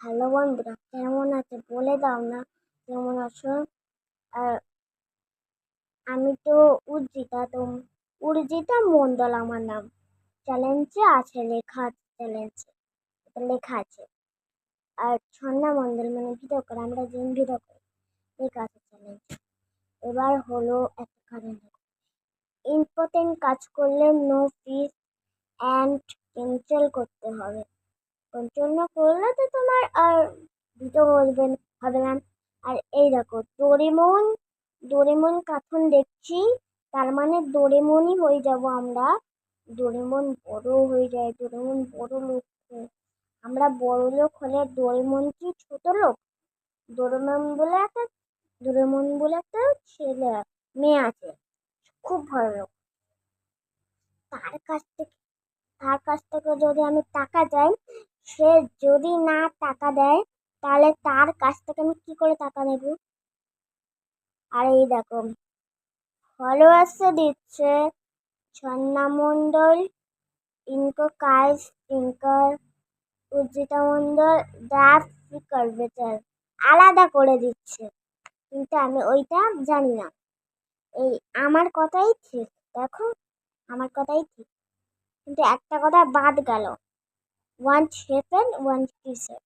Hello বন্ধুরা, কেমন আছে? বলে দাও না কেমন আছো? আর আমি তো উর্জিতা তো উর্জিতা মণ্ডল আমার নাম। চ্যালেঞ্জে আছে, লেখা আছে চ্যালেঞ্জে লেখা আছে। আর ছন্না মণ্ডল মানে ভিডিও করে, আমরা যেন ভিডিও করি, লেখা আছে চ্যালেঞ্জ এবার হলো একটা ইম্পর্টেন্ট কাজ করলে নো ফিস অ্যান্ড ক্যান্সেল করতে হবে। কন্ট্রোল না করলে তো তোমার আর ভিডিও বলবে হবে আর এই দেখো, ডোরেমন ডোরেমন কার্টুন দেখছি, তার মানে ডোরেমনই হয়ে যাব আমরা। ডোরেমন বড় হয়ে যায়, ডোরেমন বড় লোক আমরা বড় লোক হলে ডোরেমন কি ছোট লোক? ডোরেমন বলে একটা, ডোরেমন বলে একটা ছেলে, মেয়ে আছে, খুব ভালো লোক। তার কাছ থেকে, তার কাছ থেকে যদি আমি টাকা চাই সে যদি না টাকা দেয়, তাহলে তার কাছ থেকে আমি কি করে টাকা নেব? আর এই দেখো ফলোয়ার্সে দিচ্ছে ছন্না মণ্ডল, ইনকো কাজ ইনকার উজ্জিতা মণ্ডল ডাফ কার্বেচার আলাদা করে দিচ্ছে। কিন্তু আমি ওইটা জানি না। এই আমার কথাই ঠিক, দেখো, আমার কথাই ঠিক। কিন্তু একটা কথা বাদ গেল। ওয়ান সেভেন ওয়ান কিসের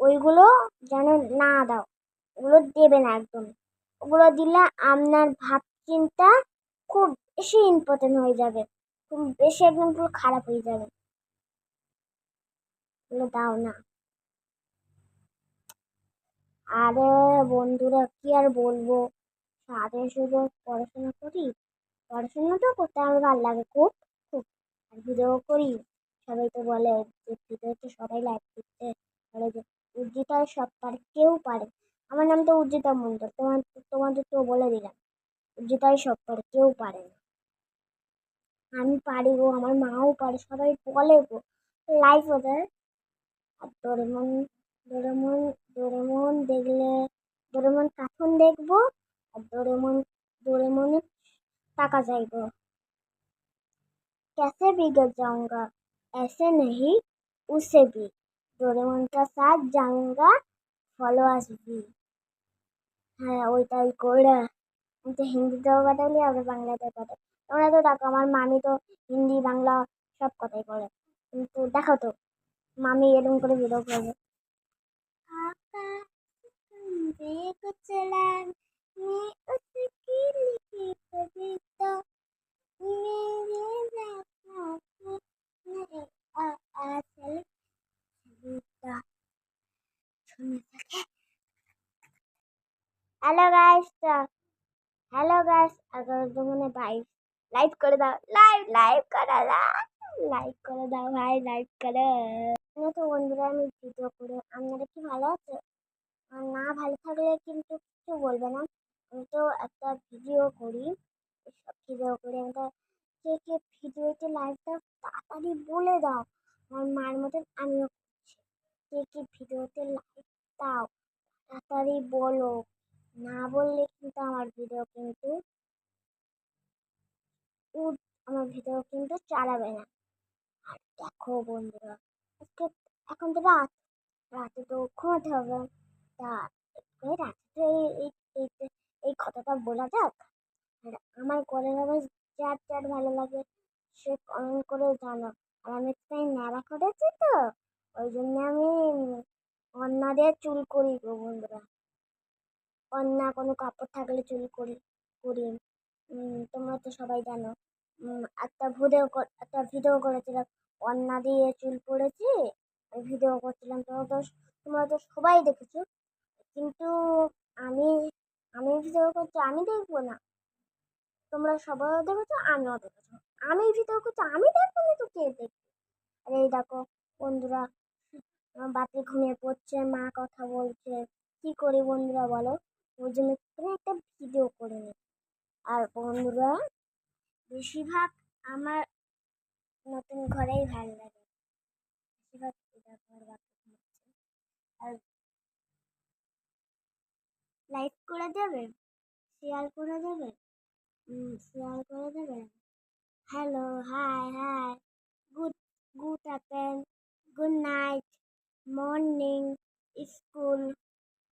ওইগুলো যেন না দাও। ওগুলো দেবে না একদম। ওগুলো দিলে আপনার ভাব চিন্তা খুব বেশি ইম্পর্টেন্ট হয়ে যাবে। খুব বেশি একদম পুরো খারাপ হয়ে যাবে। ওগুলো দাও না। আরে বন্ধুরা, কি আর বলব? সাথে শুধু পড়াশোনা করি। পড়াশোনা তো করতে আমার ভালো লাগে খুব খুব। আর ভিডিও করি। সবাই তো বলে যে ভিডিওতে সবাই লাইক দিচ্ছে বলে যে উজ্জিতা সব পারে কেউ পারে আমার নাম তো উজ্জিতা মন্ডল তোমার তোমাদের তো বলে দিলাম উজ্জিতাই সব পারে কেউ পারে না আমি পারি গো আমার মাও পারে সবাই বলে গো লাইফ ওদের আর ডোরেমন ডোরেমন ডোরেমন দেখলে ডোরেমন কার্টুন দেখবো আর ডোরেমন ডোরেমনের টাকা চাইবো कैसे बिगड़ जाऊंगा ऐसे नहीं उसे भी डोरेमन का साथ जाऊंगा ফলোয়ার্স বি হ্যাঁ ওইটাই করে আমি তো হিন্দিতেও কথা বলি আবার বাংলাতেও কথা তোমরা তো দেখো আমার মামি তো হিন্দি বাংলা সব কথাই বলে কিন্তু দেখো তো মামি এরকম করে ভিডিও করবে चला হ্যালো গাইস হ্যালো গাইস আগার দোকানে ভাই লাইভ করে দাও লাইভ লাইভ করে দাও করে দাও ভাই লাইক করে। তো বন্ধুরা, আমি ভিডিও করে আপনারা কি ভালো আছে? না ভালো থাকলে কিন্তু কিছু বলবে না। আমি তো একটা ভিডিও করি। সব ভিডিও করে আমি কে কে ভিডিওতে দাও, তাড়াতাড়ি বলে দাও। আমার মায়ের মতন আমিও করছি। কে কে ভিডিওতে লাইক দাও। তাড়াতাড়ি বলো। না বললে কিন্তু আমার ভিডিও কিন্তু আমার ভিডিও কিন্তু চালাবে না। আর দেখো বন্ধুরা, আজকে এখন তো রাত। রাতে তো ঘুমাতে হবে। তা রাতে এই এই কথাটা বলা যাক। আমার গলার আওয়াজ যার যার ভালো লাগে সে কমেন্ট করে জানো। আর আমি তাই ন্যাড়া করেছি তো। ওই জন্য আমি অন্যা দিয়ে চুল করি গো বন্ধুরা। অন্য কোনো কাপড় থাকলে চুল করি করি। তোমরা তো সবাই জানো। একটা ভিডিও একটা ভিডিও করেছিলাম, অন্যা দিয়ে চুল পড়েছি ভিডিও করছিলাম, তোমরা তো তোমরা তো সবাই দেখেছ। কিন্তু আমি আমি ভিডিও করছি, আমি দেখব না। তোমরা সবাই দেখেছ, আমিও দেখেছ। আমি ভিডিও করছি, আমি দেখব না তো কে দেখবে? আর এই দেখো, বন্ধুরা বাতি ঘুমিয়ে পড়ছে, মা কথা বলছে। কি করি বন্ধুরা বলো? ওই জন্য একটা ভিডিও করে নিই। আর বন্ধুরা, বেশিরভাগ আমার নতুন ঘরেই ভালো লাগে। আর লাইক করে দেবে? শেয়ার করে দেবে? শেয়ার করে দেবে?